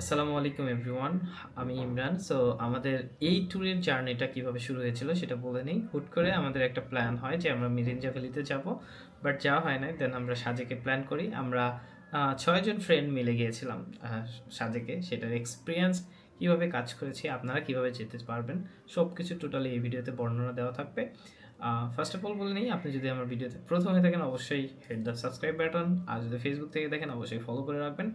আসসালামু আলাইকুম এভরিওয়ান, আমি ইমরান। সো আমাদের এই ট্যুরের জার্নিটা কীভাবে শুরু হয়েছিল সেটা বলে নিই। হুট করে আমাদের একটা প্ল্যান হয় যে আমরা মিরিঞ্জা ভ্যালিতে যাব, বাট যাওয়া হয় না দেন আমরা সাজেকে প্ল্যান করি। আমরা ছয়জন ফ্রেন্ড মিলে গিয়েছিলাম সাজেকে। সেটার এক্সপিরিয়েন্স কীভাবে কাজ করেছি, আপনারা কীভাবে যেতে পারবেন সব কিছু টোটালি এই ভিডিওতে বর্ণনা দেওয়া থাকবে। ফার্স্ট অফ অল বলে নিই, আপনি যদি আমার ভিডিওতে প্রথম হয়ে থাকেন, অবশ্যই হেড দ্য সাবস্ক্রাইব বাটন আর যদি ফেসবুক থেকে দেখেন, অবশ্যই ফলো করে রাখবেন।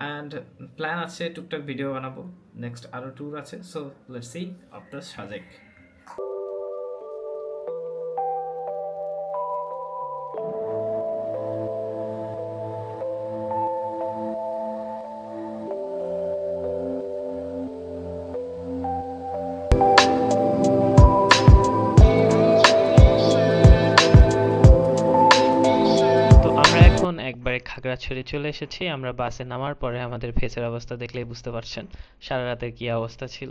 অ্যান্ড প্ল্যান আছে, টুকটাক ভিডিও বানাবো। নেক্সট আরও ট্যুর আছে। So let's see after Sajek Khagrachhari চলে এসেছি। আমরা বাসে নামার পরে আমাদের ফেসের অবস্থা দেখলেই বুঝতে পারছেন সারা রাতের কি অবস্থা ছিল।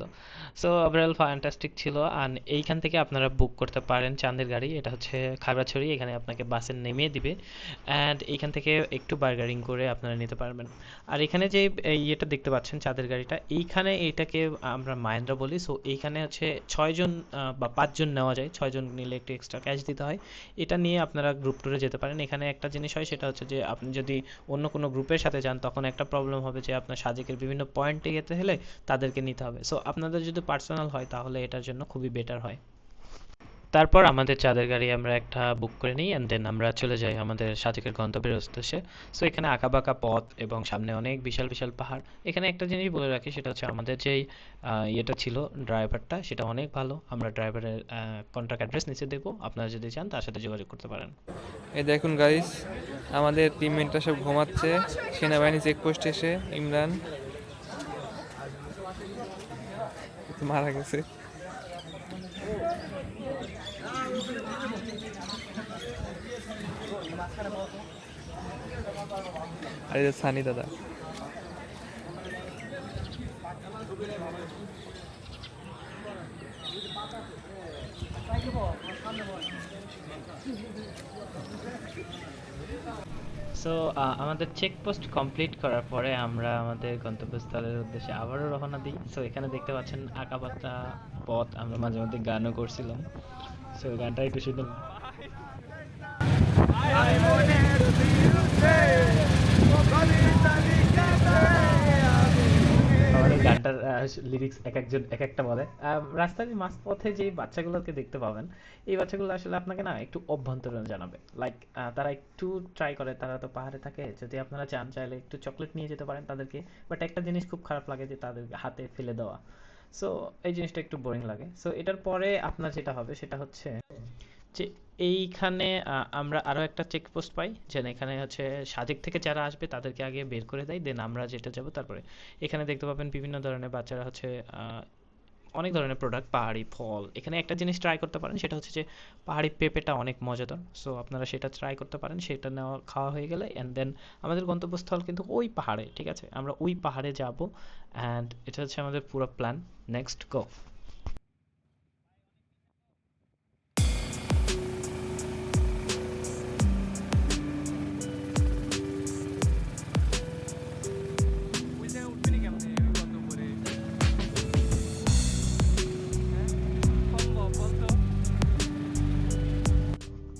সো ওভারঅল ফ্যান্টাস্টিক ছিল। আর এইখান থেকে আপনারা বুক করতে পারেন চাঁদের গাড়ি। এটা হচ্ছে খাগড়াছড়ি এখানে আপনাকে বাসে নেমিয়ে দিবে। অ্যান্ড এইখান থেকে একটু বার্গারিং করে আপনারা নিতে পারবেন। আর এখানে যে ইয়েটা দেখতে পাচ্ছেন চাঁদের গাড়িটা, এইখানে এইটাকে আমরা মাহেন্দ্রা বলি। সো এইখানে হচ্ছে ছয়জন বা পাঁচজন নেওয়া যায়। ছয়জন নিলে একটু এক্সট্রা ক্যাশ দিতে হয়। এটা নিয়ে আপনারা গ্রুপ ট্যুরে যেতে পারেন। এখানে একটা জিনিস হয়, সেটা হচ্ছে যে আপনি যদি অন্য কোনো গ্রুপের সাথে যান, তখন একটা প্রবলেম হবে যে আপনার সাজেকের বিভিন্ন পয়েন্টে যেতে হলে তাদেরকে নিতে হবে। সো আপনাদের যদি পার্সোনাল হয়, তাহলে এটার জন্য খুবই বেটার হয়। তারপর আমাদের চাঁদের গাড়ি আমরা একটা বুক করে নিই অ্যান্ড দেন আমরা চলে যাই আমাদের সাজেকের গন্তব্যের উদ্দেশ্যে। সো এখানে আঁকাবাঁকা পথ এবং সামনে অনেক বিশাল বিশাল পাহাড়। এখানে একটা জিনিস বলে রাখি, সেটা হচ্ছে আমাদের যেই ইয়েটা ছিল ড্রাইভারটা সেটা অনেক ভালো। আমরা ড্রাইভারের কন্ট্যাক্ট অ্যাড্রেস নিচে দেবো। আপনারা যদি চান, তার সাথে যোগাযোগ করতে পারেন। এই দেখুন গাইস আমাদের টিমমেটরা সব ঘুমাচ্ছে। সেনাবাহিনী চেকপোস্ট এসে ইমরান। মারা গেছে। আর সানি দাদা। সো আমাদের চেকপোস্ট কমপ্লিট করার পরে আমরা আমাদের গন্তব্যস্থলের উদ্দেশ্যে আবারও রওনা দিই সো এখানে দেখতে পাচ্ছেন আঁকাবাতা পথ আমরা মাঝে মধ্যে গানও করছিলাম সো গানটা একটু আমাদের লিরিক্স এক একজন, এক একটা বলে। রাস্তার মাঝপথে যে বাচ্চাগুলোকে দেখতে পাবেন, এই বাচ্চাগুলো আসলে আপনাকে না একটু অভ্যন্তরণ জানাবে। লাইক তারা একটু ট্রাই করে, তারা তো পাহাড়ে থাকে, যদি আপনারা চান চাইলে একটু চকলেট নিয়ে যেতে পারেন তাদেরকে। বাট একটা জিনিস খুব খারাপ লাগে যে তাদের হাতে ফেলে দেওয়া। সো এই জিনিসটা একটু বোরিং লাগে। সো এটার পরে আপনার যেটা হবে, সেটা হচ্ছে যে এইখানে আমরা আরও একটা চেকপোস্ট পাই, যেন এখানে হচ্ছে সাজেক থেকে যারা আসবে তাদেরকে আগে বের করে দেয় দেন আমরা যেটা যাব তারপরে। এখানে দেখতে পাবেন বিভিন্ন ধরনের বাচ্চারা হচ্ছে অনেক ধরনের প্রোডাক্ট পাহাড়ি ফল। এখানে একটা জিনিস ট্রাই করতে পারেন, সেটা হচ্ছে যে পাহাড়ি পেঁপেটা অনেক মজাদার। সো আপনারা সেটা ট্রাই করতে পারেন, সেটা নেওয়া, খাওয়া হয়ে গেলে অ্যান্ড দেন আমাদের গন্তব্যস্থল কিন্তু ওই পাহাড়ে, ঠিক আছে? আমরা ওই পাহাড়ে যাব অ্যান্ড এটা হচ্ছে আমাদের পুরো প্ল্যান নেক্সট গো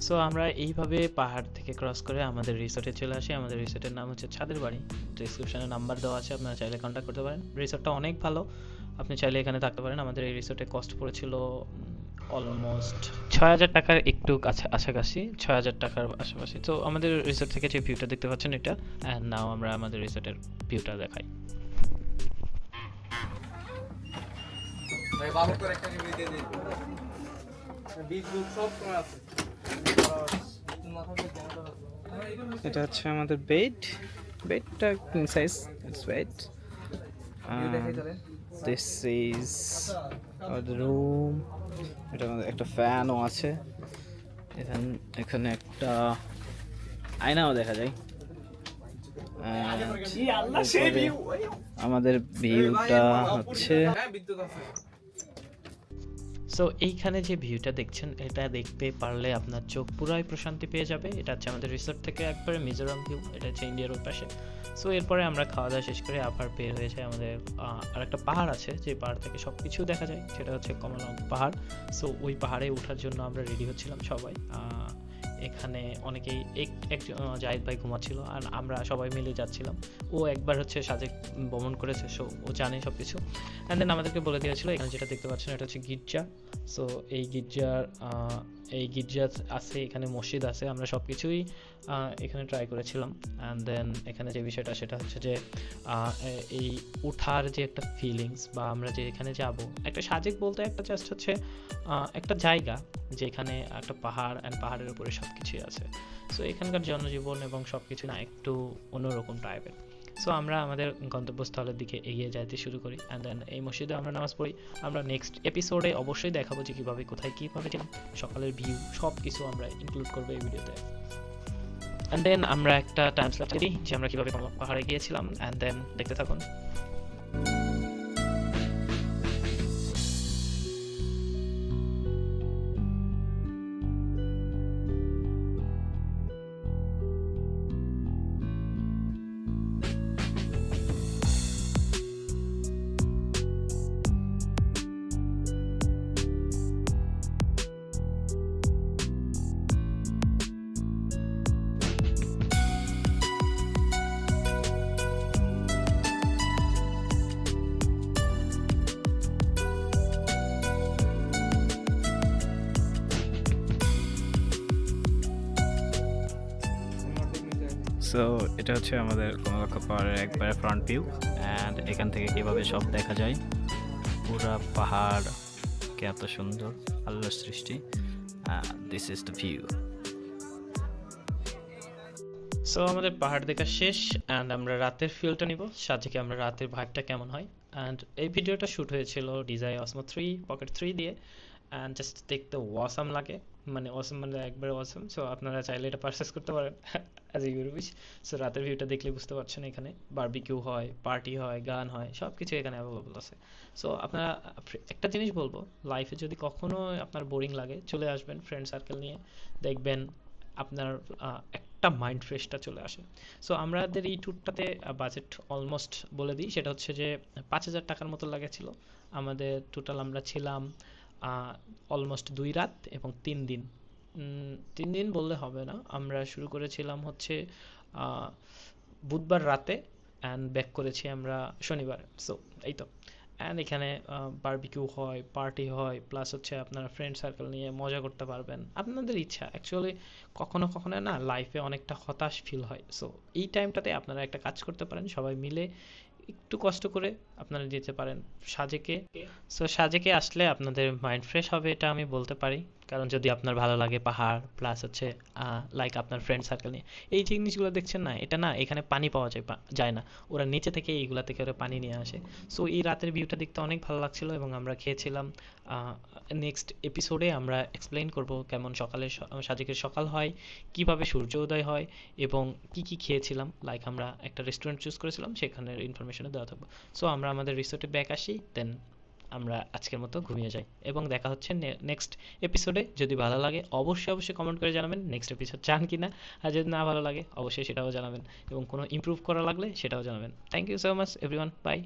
সো আমরা এইভাবে পাহাড় থেকে ক্রস করে আমাদের রিসোর্টে চলে আসি। আমাদের রিসোর্টের নাম হচ্ছে ছাদের বাড়ি। ডিসক্রিপশনে নাম্বার দেওয়া আছে আপনারা চাইলে কন্ট্যাক্ট করতে পারেন। রিসোর্টটা অনেক ভালো। আপনি চাইলে এখানে থাকতে পারেন। আমাদের এই রিসোর্টে কস্ট পড়েছিল অলমোস্ট ছয় হাজার টাকার একটু কাছে কাছাকাছি ছয় হাজার টাকার আশেপাশে। তো আমাদের রিসোর্ট থেকে যে ভিউটা দেখতে পাচ্ছেন এটা অ্যান্ড নাও আমরা আমাদের রিসোর্টের ভিউটা দেখাই। এটা হচ্ছে আমাদের বেড বেডটা king size it's bed this is আমাদের রুম এটা আমাদের একটা ফ্যানও আছে। এখানে এখানে একটা আয়নাও দেখা যায়। আমাদের ভিউটা হচ্ছে সো এইখানে যে ভিউটা দেখছেন, এটা দেখতে পারলে আপনার চোখ পুরাই প্রশান্তি পেয়ে যাবে। এটা হচ্ছে আমাদের রিসোর্ট থেকে একবারে মিজোরাম ভিউ এটা হচ্ছে ইন্ডিয়ার ওই পাশে। সো এরপরে আমরা খাওয়া দাওয়া শেষ করে আবার বের হয়ে যায় আমাদের আর একটা পাহাড় আছে, যে পাহাড় থেকে সব কিছু দেখা যায়, সেটা হচ্ছে কমলাঙ্গ পাহাড়। সো ওই পাহাড়ে ওঠার জন্য আমরা রেডি হচ্ছিলাম সবাই। এখানে অনেকেই এক জাহিদ ভাই ঘুমাচ্ছিল আর আমরা সবাই মিলে যাচ্ছিলাম। ও একবার হচ্ছে সাজেক ভ্রমণ করেছে, সো ও জানে সব কিছু অ্যান্ড দেন আমাদেরকে বলে দিয়েছিল, এখানে যেটা দেখতে পাচ্ছেন, এটা হচ্ছে গির্জা। সো এই গির্জার এই গির্জা আছে, এখানে মসজিদ আছে, আমরা সব কিছুই এখানে ট্রাই করেছিলাম। অ্যান্ড দেন এখানে যে বিষয়টা, সেটা হচ্ছে যে এই ওঠার যে একটা ফিলিংস বা আমরা যে এখানে যাব, একটা সাজেক বলতে একটা জাস্ট হচ্ছে একটা জায়গা যেখানে একটা পাহাড় অ্যান্ড পাহাড়ের উপরে সব কিছুই আছে। সো এখানকার জনজীবন এবং সব কিছু না একটু অন্যরকম টাইপের সো আমরা আমাদের গন্তব্যস্থলের দিকে এগিয়ে যাইতে শুরু করি। অ্যান্ড দেন এই মসজিদে আমরা নামাজ পড়ি। আমরা নেক্সট এপিসোডে অবশ্যই দেখাবো যে কীভাবে, কোথায় কীভাবে ছিলাম সকালের ভিউ সব কিছু আমরা ইনক্লুড করব এই ভিডিওতে অ্যান্ড দেন আমরা একটা টাইম স্ল্যাপ করি যে আমরা কীভাবে পাহাড়ে গিয়েছিলাম। অ্যান্ড দেন দেখতে থাকুন। সো এটা হচ্ছে আমাদের কমলাক্ষ পাহাড়ের একবারে ফ্রন্ট ভিউ অ্যান্ড এখান থেকে কীভাবে সব দেখা যায়। পুরা পাহাড় কে এত সুন্দর, আল্লাহর সৃষ্টি this is the view so আমাদের পাহাড় দেখা শেষ অ্যান্ড আমরা রাতের ফিলটা নিব। সাথে আমরা রাতের ভাগটা কেমন হয়? অ্যান্ড এই ভিডিওটা শ্যুট হয়েছিল DJI Osmo three pocket three দিয়ে। জাস্ট দেখতে ওয়াসাম লাগে। মানে ওয়াসাম মানে একবারে ওয়াসাম সো আপনারা চাইলে এটা পারচেস করতে পারেন অ্যাজ এ ইউরবিশ সো রাতের ভিউটা দেখলে বুঝতে পারছেন এখানে। বারবিকিউ হয় পার্টি হয়, গান হয় সব কিছু এখানে অ্যাভেলেবল আছে। সো আপনারা একটা জিনিস বলব লাইফে যদি কখনো আপনার বোরিং লাগে, চলে আসবেন ফ্রেন্ড সার্কেল নিয়ে। দেখবেন আপনার একটা মাইন্ড ফ্রেশটা চলে আসে। সো আমাদের এই ট্যুরটাতে বাজেট অলমোস্ট বলে দিই। সেটা হচ্ছে যে, পাঁচ হাজার টাকার মতো লাগেছিল। আমাদের টোটাল আমরা ছিলাম অলমোস্ট দুই রাত এবং তিন দিন। তিন দিন বললে হবে না। আমরা শুরু করেছিলাম হচ্ছে বুধবার রাতে অ্যান্ড ব্যাক করেছি আমরা শনিবার। সো এই তো অ্যান্ড এখানে বারবিকিউ হয় পার্টি হয় প্লাস হচ্ছে আপনার ফ্রেন্ড সার্কেল নিয়ে মজা করতে পারবেন। আপনাদের ইচ্ছা। অ্যাকচুয়ালি কখনো কখনো না লাইফে অনেকটা হতাশ ফিল হয়। সো এই টাইমটাতে আপনারা একটা কাজ করতে পারেন। সবাই মিলে একটু কষ্ট করে আপনারা যেতে পারেন সাজেকে। সো সাজেকে আসলে আপনাদের মাইন্ড ফ্রেশ হবে, এটা আমি বলতে পারি। কারণ যদি আপনার ভালো লাগে পাহাড় প্লাস হচ্ছে লাইক আপনার ফ্রেন্ড সার্কেল নিয়ে। এই জিনিসগুলো দেখছেন না, এটা না এখানে পানি পাওয়া যায় যায় না। ওরা নিচে থেকে এইগুলা থেকে ওরা পানি নিয়ে আসে। সো এই রাতের ভিউটা দেখতে অনেক ভালো লাগছিল এবং আমরা খেয়েছিলাম নেক্সট এপিসোডে আমরা এক্সপ্লেইন করব কেমন সকালে সাজেকের সকাল হয়, কীভাবে সূর্য উদয় হয় এবং কি কি খেয়েছিলাম। লাইক আমরা একটা রেস্টুরেন্ট চুজ করেছিলাম, সেখানের ইনফরমেশনও দেওয়া থাকবে। সো আমরা আমাদের রিসোর্টে ব্যাক আসি দেন আমরা আজকের মতো ঘুমিয়ে যাই। এবং দেখা হচ্ছে নেক্সট এপিসোডে যদি ভালো লাগে, অবশ্যই অবশ্যই কমেন্ট করে জানাবেন নেক্সট এপিসোড চান কি না আর যদি না ভালো লাগে, অবশ্যই সেটাও জানাবেন। এবং কোনো ইম্প্রুভ করা লাগলে সেটাও জানাবেন। Thank you so much everyone bye